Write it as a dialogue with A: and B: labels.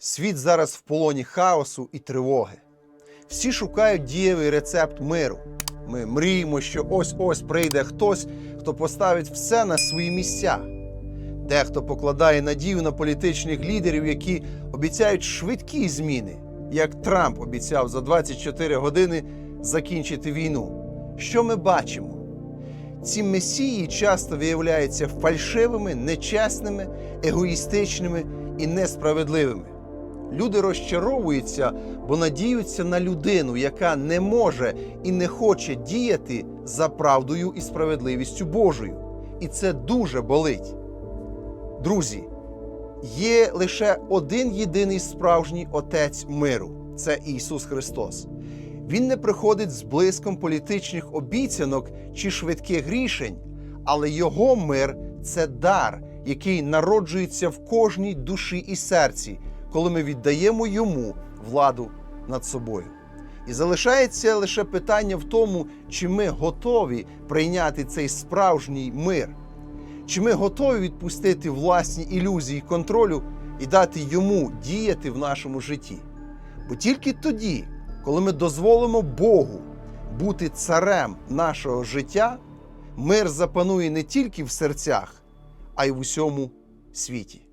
A: Світ зараз в полоні хаосу і тривоги. Всі шукають дієвий рецепт миру. Ми мріємо, що ось-ось прийде хтось, хто поставить все на свої місця. Дехто покладає надію на політичних лідерів, які обіцяють швидкі зміни, як Трамп обіцяв за 24 години закінчити війну. Що ми бачимо? Ці месії часто виявляються фальшивими, нечесними, егоїстичними і несправедливими. Люди розчаровуються, бо надіються на людину, яка не може і не хоче діяти за правдою і справедливістю Божою. І це дуже болить. Друзі, є лише один єдиний справжній Отець миру це Ісус Христос. Він не приходить з блиском політичних обіцянок чи швидких рішень, але Його мир це дар, який народжується в кожній душі і серці, коли ми віддаємо йому владу над собою. І залишається лише питання в тому, чи ми готові прийняти цей справжній мир, чи ми готові відпустити власні ілюзії контролю і дати йому діяти в нашому житті. Бо тільки тоді, коли ми дозволимо Богу бути царем нашого життя, мир запанує не тільки в серцях, а й в усьому світі.